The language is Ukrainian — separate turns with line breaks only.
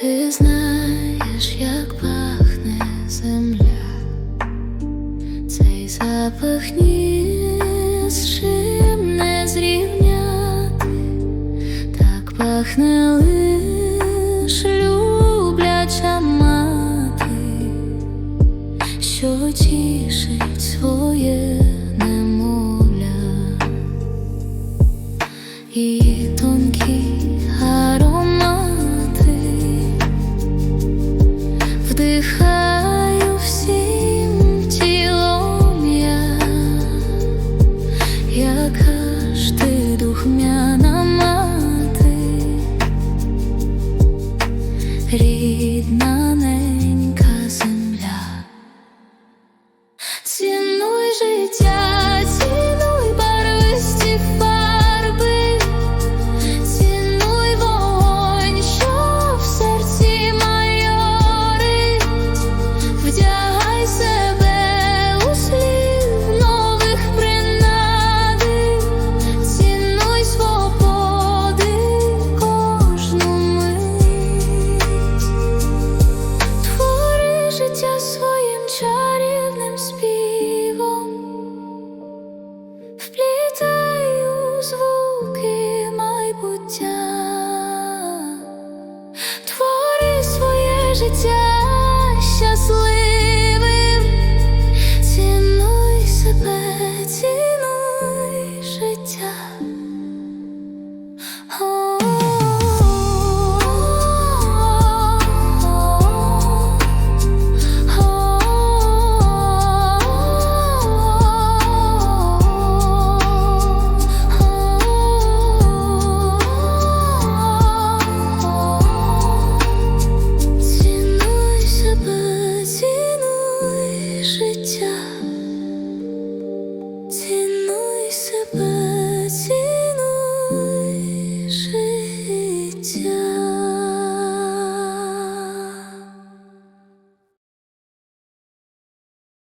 Ти знаєш, як пахне земля, цей запах з чим не зрівняти, так пахне лиш любляча мати, що тішить своє. Яка ж ти духмяна мати, рідна 世界。